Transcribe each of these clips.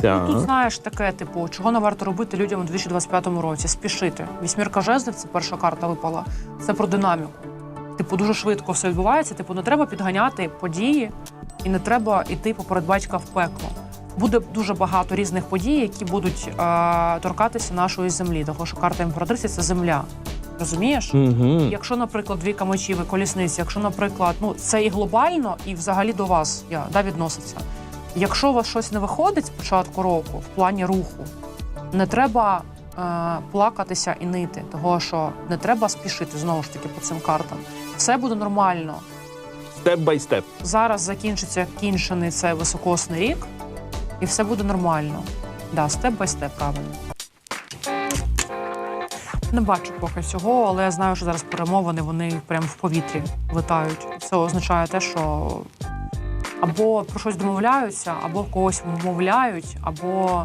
Так. Тут знаєш таке, типу, чого не варто робити людям у 2025 році? Спішити. Вісьмірка жезлів, це перша карта випала. Це про динаміку. Типу, дуже швидко все відбувається. Типу, не треба підганяти події, і не треба йти поперед батька в пекло. Буде дуже багато різних подій, які будуть е, торкатися нашої землі. Тому що карта імператриці це земля. Розумієш? Угу. Якщо, наприклад, дві камочі і колісниці, якщо, наприклад, ну це і глобально, і взагалі до вас я, да, відноситься. Якщо у вас щось не виходить з початку року в плані руху, не треба е, плакатися і нити, того що не треба спішити знову ж таки по цим картам. Все буде нормально. Степ бай степ. Зараз закінчиться кінчений цей високосний рік, і все буде нормально. Да, степ бай степ, правильно. Не бачу поки цього, але я знаю, що зараз перемовини вони прямо в повітрі летають. Це означає те, що або про щось домовляються, або когось вмовляють, або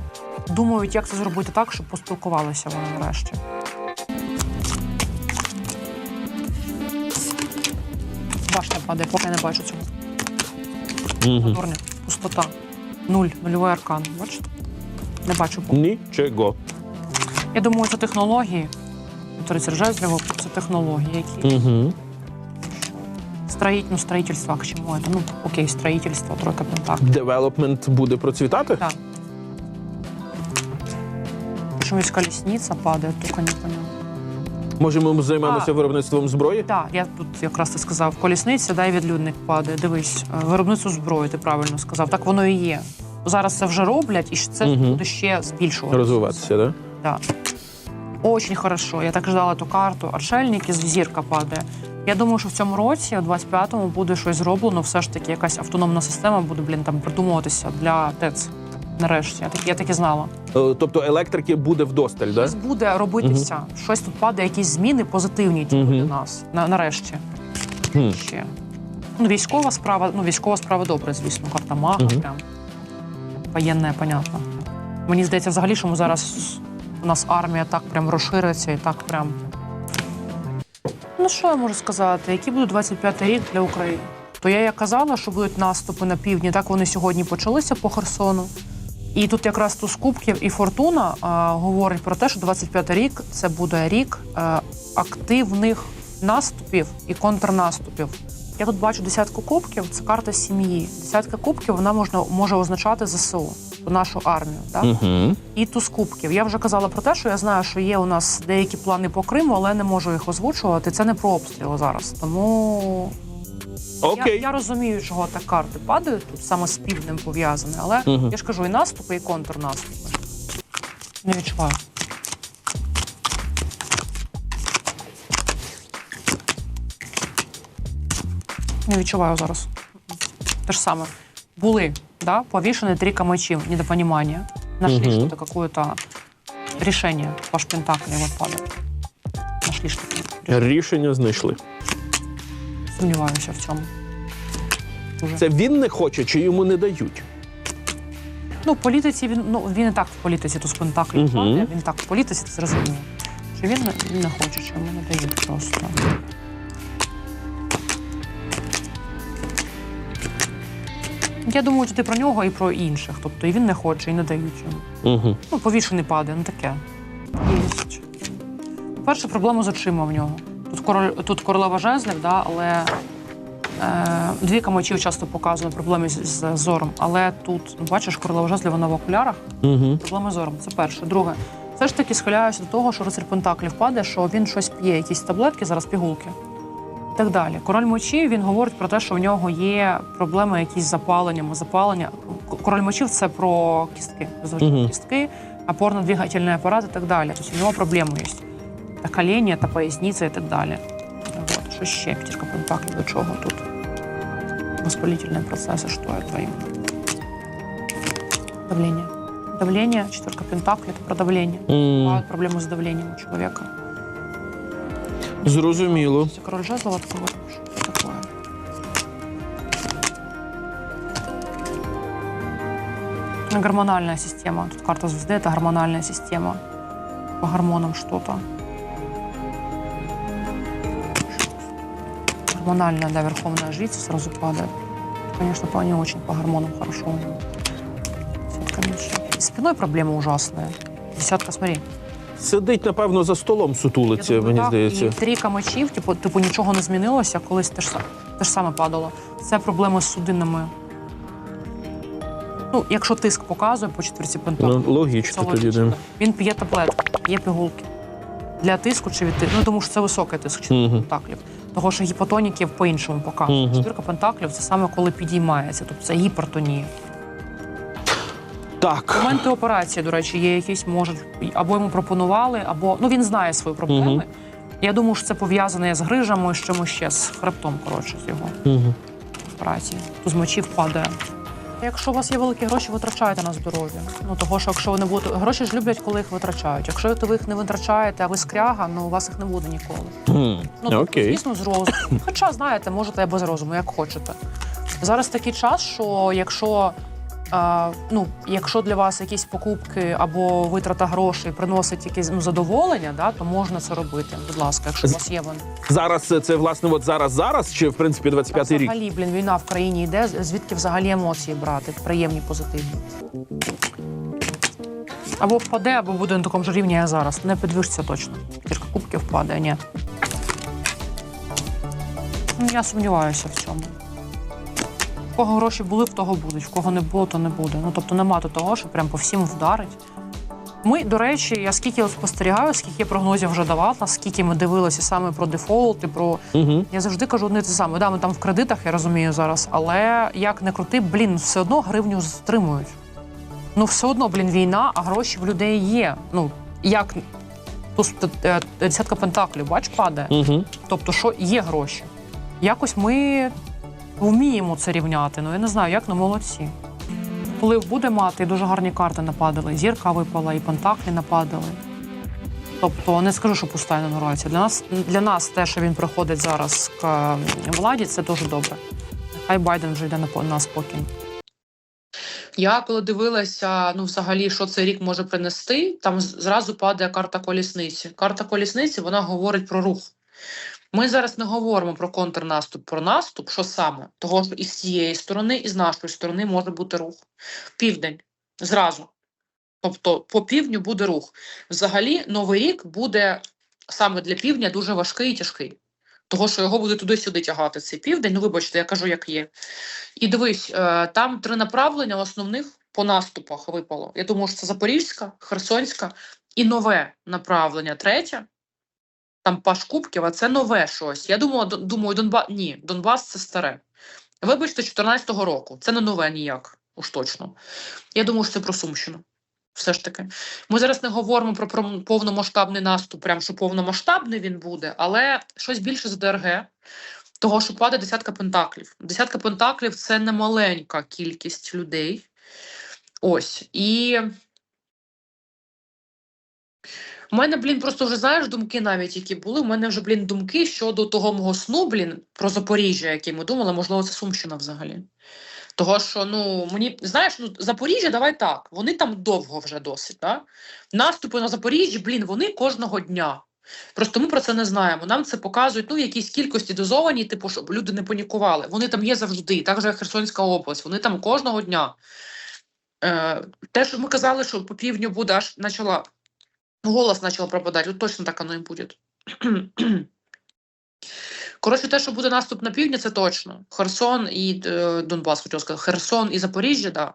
думають, як це зробити так, щоб поспілкувалися вони нарешті. Башня падає, поки я не бачу цього. Угу. Дурня, пустота. Нуль, нульовий аркан. Бачите? Не бачу поки. Нічого. Я думаю, це технології. Рицар – це технології, які Угу. Строїть, ну, строїтельство, к чому це? Ну, окей, строїтельство, тройка пентаклів. Девелопмент буде процвітати? Так. Чомусь колісниця падає, тільки не поняла. Може, ми займемося А. виробництвом зброї? Так, я тут якраз ти сказав, колісниця, да, і відлюдник падає. Дивись, е, виробництво зброї, ти правильно сказав. Так воно і є. Зараз це вже роблять, і це Мгм. буде ще збільшуватися. Розвиватися, так? Да. Очень хорошо. Я так ждала ту карту. Отшельник із зірка падає. Я думаю, що в цьому році, у 25-му, буде щось зроблено. Все ж таки, якась автономна система буде, блін, там придумуватися для ТЕЦ. Нарешті. Я так, я так і знала. Е, Тобто електрики буде вдосталь, так? Щось буде робитися. Щось тут падає, якісь зміни позитивні Мгм. для нас. На, нарешті. Хм. Ще. Ну, військова справа, ну, військова справа добре, звісно, карта мага, Мгм. прям. Воєнне, понятно. Мені здається, взагалі, що ми зараз у нас армія так прям розшириться і так прям. Ну, що я можу сказати? Який буде 25-й рік для України? То я як казала, що будуть наступи на півдні, так вони сьогодні почалися по Херсону. І тут якраз туз кубків і фортуна а, говорить про те, що 25-й рік це буде рік е, активних наступів і контрнаступів. Я тут бачу десятку кубків, це карта сім'ї. Десятка кубків вона можна може означати ЗСУ, нашу армію. Так? Угу. І туз кубків. Я вже казала про те, що я знаю, що є у нас деякі плани по Криму, але не можу їх озвучувати. Це не про обстріли зараз. Тому я, Окей. я розумію, чого так карти падають тут саме з півднем пов'язане. Але Мгм. я ж кажу, і наступи, і контрнаступи. Не відчуваю. Не відчуваю зараз. Те ж саме. Були, да, повішені три камачів, недопонимания. Нашли Мгм. что-то, какое-то решение. Ваш пентакль вот. Нашли что-то. Рішення знайшли. Сумніваюся в цьому. Дуже. Це він не хоче чи йому не дають? Ну, в політиці він ну він і так в політиці тут з пентаклів Мгм. падає, Він так в політиці це зрозуміло. Що він, не- він не хоче, що йому не дають просто. Я думаю, тут і про нього, і про інших. Тобто і він не хоче, і не дають йому. Угу. Ну, повішений падає, ну таке. Єсть. Перша проблема з очима в нього. Тут, король, тут королева жезлів, да, але е, дві мочів часто показує проблеми з, з зором. Але тут, ну, бачиш, королева жезлів, вона в окулярах, Угу. проблеми з зором. Це перше. Друге, все ж таки схиляюся до того, що рицар Пентаклів падає, що він щось п'є, якісь таблетки, зараз пігулки І так далі. Король мочів він говорить про те, що в нього є проблеми якісь з запаленням, запалення. К- Король мочів це про кістки, звичайно, Мгм. кістки, опорно-двигательний апарат і так далі. Тобто у нього проблеми є. Та коління, та поясниця і так далі. Вот. Що ще? П'ятірка пентаклів до чого тут? Воспалительные процессы, что это им? Давление. Давление, четверка пентаклей, это про давление. Бывают проблемы с давлением у человека. Зрозуміло. Король жезлов открывает, что такое? Ну, Гормональная система. Тут карта звезды это гормональная система. По гормонам что-то. Гормональная, да, верховная жрица сразу падает. Конечно, по не очень по гормонам хорошо. Сетка мечей. И спиной проблема ужасная. Десятка, смотри. Сидить, напевно, за столом сутулиться, Я думаю, мені так, здається. І трійка мечів, типу, типу, нічого не змінилося, колись те ж, са- те ж саме падало. Це проблеми з судинними. Ну, якщо тиск показує по четвірці пентаклів. Ну, логічно Це тоді. логічно. Він п'є таблетки, п'є пігулки. Для тиску чи від тиску. Ну, тому що це високий тиск четвірка Мгм. пентаклів. Того, що гіпотоніків по-іншому показує. Мгм. Четвірка пентаклів це саме коли підіймається, тобто це гіпертонія. Так. Моменти операції, до речі, є якісь, можуть або йому пропонували, або ну він знає свої проблеми. Мгм. Я думаю, що це пов'язане з грижами, з чимось ще, з хребтом, коротше, з його Угу. операції. Туз мочів падає. Якщо у вас є великі гроші, витрачайте на здоров'я. Ну того, що якщо ви не будете гроші ж люблять, коли їх витрачають. Якщо ви їх не витрачаєте, а ви скряга, ну у вас їх не буде ніколи. Ну тобто, звісно, з розуму. Хоча знаєте, можете і без розуму, як хочете. Зараз такий час, що якщо. А, ну, якщо для вас якісь покупки або витрата грошей приносить якесь ну, задоволення, да, то можна це робити. Будь ласка, якщо у вас є вони. Зараз це, це власне, от зараз, зараз, чи в принципі 25-й рік? Взагалі, блін, війна в країні йде. Звідки взагалі емоції брати? Приємні, позитивні. Або впаде, або буде на такому ж рівні, як зараз. Не підвищиться точно. Кірка кубків впаде, ні. Ну, я сумніваюся в цьому. В кого гроші були, в того будуть, в кого не було, то не буде. Ну тобто нема тут того, що прям по всім вдарить. Ми, до речі, я скільки от спостерігаю, скільки я прогнозів вже давала, скільки ми дивилися саме про дефолти, про Угу. я завжди кажу одне те саме. Да, ми там в кредитах, я розумію зараз, але як не крути, блін, все одно гривню стримують. Ну, все одно, блін, війна, а гроші в людей є. Ну, як тут е, десятка пентаклів, бач, падає. Угу. Тобто, що є гроші. Якось ми вміємо це рівняти. Ну, я не знаю, як ну молодці. Вплив буде мати, дуже гарні карти нападали. Зірка випала, і пентаклі нападали. Тобто не скажу, що пуста інаугурація. Для нас для нас те, що він приходить зараз к владі, це дуже добре. Нехай Байден вже йде на на спокій. Я коли дивилася, ну взагалі, що цей рік може принести, там зразу падає карта колісниці. Карта колісниці вона говорить про рух. Ми зараз не говоримо про контрнаступ, про наступ, що саме? Того, що і з цієї сторони, і з нашої сторони може бути рух. Південь зразу. Тобто по півдню буде рух. Взагалі, новий рік буде саме для півдня дуже важкий і тяжкий. Того, що його буде туди-сюди тягати цей південь. Ну, вибачте, я кажу, як є. І дивись, е, там три направлення основних по наступах випало. Я думаю, що це Запорізька, Херсонська і нове направлення третє. Там Паш Кубків, а це нове щось. Я думала, думаю, Донбас. Ні, Донбас це старе. Вибачте, 14-го року. Це не нове ніяк, уж точно. Я думаю, що це про Сумщину. Все ж таки. Ми зараз не говоримо про, повномасштабний наступ, прям що повномасштабний він буде, але щось більше з ДРГ, того, що падає десятка пентаклів. Десятка пентаклів це не маленька кількість людей. Ось. І у мене, блін, просто вже знаєш думки навіть, які були. У мене вже, блін, думки щодо того мого сну, блін, про Запоріжжя, який ми думали, можливо, це Сумщина взагалі. Того, що ну мені знаєш, ну Запоріжжя, давай так. Вони там довго вже досить. Да? Наступи на Запоріжжі, блін, вони кожного дня. Просто ми про це не знаємо. Нам це показують ну, в якійсь кількості дозовані, типу, щоб люди не панікували. Вони там є завжди, так же Херсонська область, вони там кожного дня. Е, те, що ми казали, що по півдню буде аж почала голос почав пропадати, от точно так оно і буде. Коротше, те, що буде наступ на півдні, це точно. Херсон і е, Донбас, хотів сказати. Херсон і Запоріжжя, да.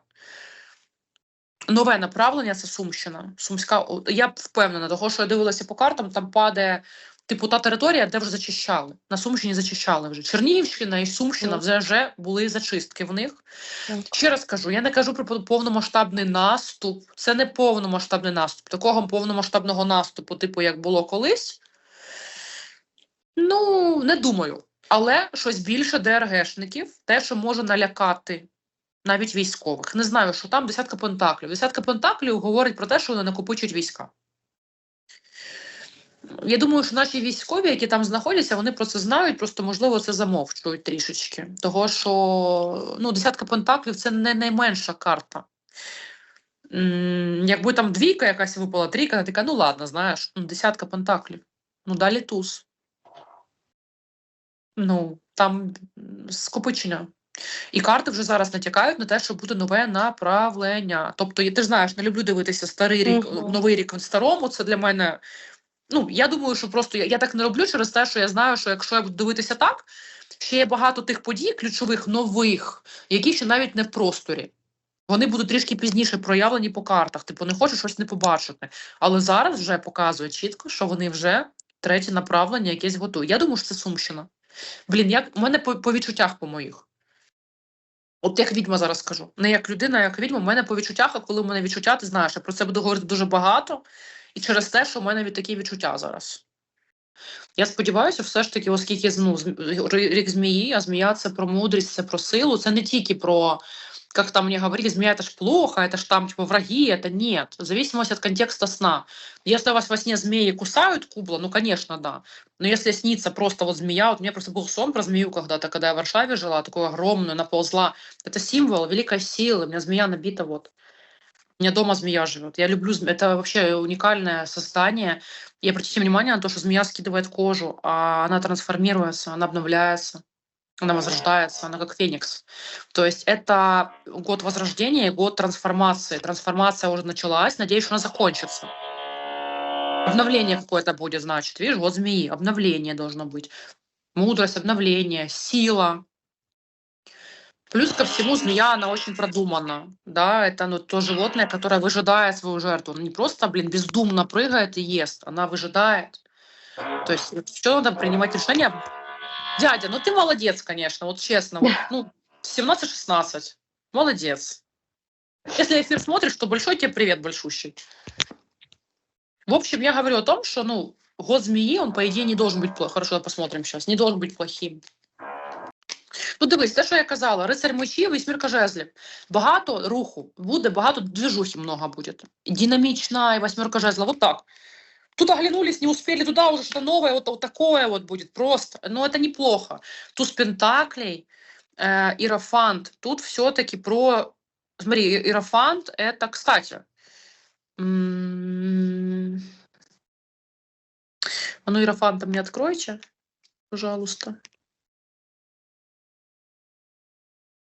Нове направлення це Сумщина. Сумська. Я впевнена, того, що я дивилася по картам, там падає типу та територія, де вже зачищали. На Сумщині зачищали вже. Чернігівщина і Сумщина Мгм. вже, вже були зачистки в них. Так. Ще раз кажу, я не кажу про повномасштабний наступ. Це не повномасштабний наступ. Такого повномасштабного наступу, типу, як було колись. Ну, не думаю. Але щось більше ДРГшників, те, що може налякати навіть військових. Не знаю, що там десятка пентаклів. Десятка пентаклів говорить про те, що вони накопичують війська. Я думаю, що наші військові, які там знаходяться, вони про це знають, просто можливо це замовчують трішечки. Того, що ну, десятка пентаклів це не найменша карта. Якби там двійка якась випала, трійка, ти така, ну ладно, знаєш, ну, десятка пентаклів. Ну, далі туз. Ну, там скопичення. І карти вже зараз натякають на те, що буде нове направлення. Тобто, ти ж знаєш, не люблю дивитися старий рік, Мгм. новий рік в старому. Це для мене. Ну, я думаю, що просто я, я так не роблю через те, що я знаю, що якщо я буду дивитися так, ще є багато тих подій, ключових, нових, які ще навіть не в просторі. Вони будуть трішки пізніше проявлені по картах. Типу, не хочу щось не побачити. Але зараз вже показує чітко, що вони вже третє направлення якесь готують. Я думаю, що це Сумщина. Блін, як у мене по, по відчуттях по моїх. От як відьма зараз скажу. Не як людина, а як відьма, у мене по відчуттях, а коли в мене відчуття, ти знаєш, я про це буду говорити дуже багато, і через те, що в мене від такі відчуття зараз. Я сподіваюся, все ж таки, оскільки ну, зм- рік змії, а змія це про мудрість, це про силу, це не тільки про, как там мне говорили, змея это ж плохо, это ж там типа враги, это нет. В зависимости от контекста сна. Если у вас во сне змеи кусают кубла, ну, конечно, да. Но если снится просто вот змея, вот у меня просто был сон про змею когда-то, когда я в Варшаве жила, такую огромную, наползла. Это символ великой силы, у меня змея набита вот. У меня дома змея живет. Я люблю зме- Это вообще уникальное создание. И обратите внимание на то, что змея скидывает кожу, а она трансформируется, она обновляется, она возрождается, она как феникс. То есть это год возрождения и год трансформации. Трансформация уже началась, надеюсь, что она закончится. Обновление какое-то будет, значит. Видишь, вот змеи, обновление должно быть. Мудрость, обновление, сила. Плюс ко всему, змея, она очень продумана. Да, это ну, то животное, которое выжидает свою жертву. Она не просто, блин, бездумно прыгает и ест, она выжидает. То есть все надо принимать решение. Дядя, ну ты молодец, конечно, вот честно. Вот, ну, 17-16. Молодец. Если эфир смотришь, то большой тебе привет, большущий. В общем, я говорю о том, что, ну, год змеи, он, по идее, не должен быть плохим. Хорошо, посмотрим сейчас. Не должен быть плохим. Ну, дивись, те, що я казала, рицарь мечів, вісьмірка жезлів. Багато руху буде, багато движухи много буде. І динамічна, і восьмерка жезлов. Вот так. Тут оглянулись, не успели туда, уже что-то новое, вот, вот такое вот будет просто. Но это неплохо. Туз Пентаклей, э, Иерофант. Тут все-таки про... Смотри, И- Иерофант — это, кстати... м, А ну, Иерофанта мне откройте, пожалуйста.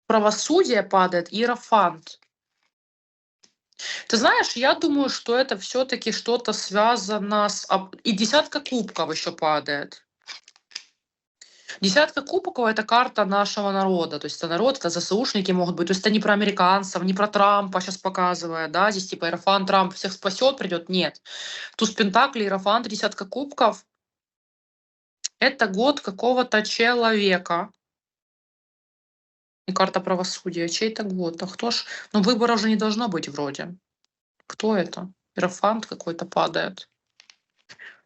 Правосудие падает, Иерофант. Ты знаешь, я думаю, что это все-таки что-то связано с... И десятка кубков еще падает. Десятка кубков – это карта нашего народа. То есть это народ, это ЗСУшники могут быть. То есть это не про американцев, не про Трампа сейчас показывает, да, здесь типа Иерофант Трамп всех спасет, придет. Нет. Туз Пентакли, Иерофант, десятка кубков – это год какого-то человека. И карта правосудия. Чей-то год. А кто ж... Ну, выбора уже не должно быть вроде. Кто это? Иерофант какой-то падает.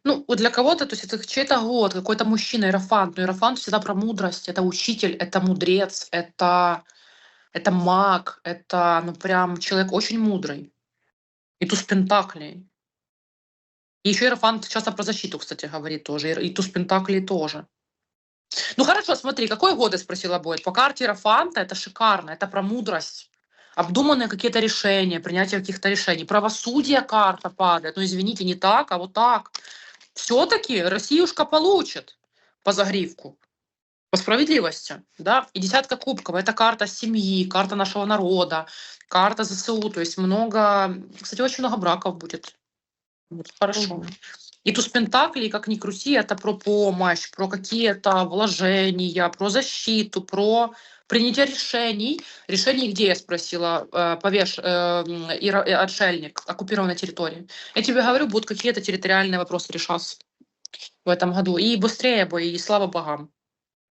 Ну, для кого-то, то есть это чей-то год, какой-то мужчина, иерофант. Но иерофант всегда про мудрость. Это учитель, это мудрец, это, это маг, это, ну, прям человек очень мудрый. И туз пентаклей. И еще иерофант часто про защиту, кстати, говорит тоже. И туз пентаклей тоже. Ну хорошо, смотри, какой год я спросила будет? По карте Иерофанта это шикарно, это про мудрость. Обдуманные какие-то решения, принятие каких-то решений. Правосудие карта падает. Ну извините, не так, а вот так. Все-таки Россиюшка получит по загривку. По справедливости, да, и десятка кубков, это карта семьи, карта нашего народа, карта ЗСУ, то есть много, кстати, очень много браков будет. Вот, хорошо. Мгм. И туз Пентаклей, как ни крути, это про помощь, про какие-то вложения, про защиту, про принятие решений. Решений где, я спросила, э, повеш, э, Ира- э, отшельник, оккупированной территории. Я тебе говорю, будут какие-то территориальные вопросы решаться в этом году. И быстрее бы, и слава богам.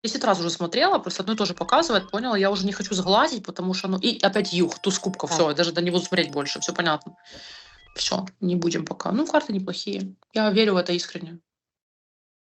Десять раз уже смотрела, просто одно и то же показывает, поняла, я уже не хочу сглазить, потому что, ну, и опять юг, туз кубков, Так. все, даже да не буду смотреть больше, все понятно. Все, не будем пока. Ну, карты неплохие. Я верю в это искренне.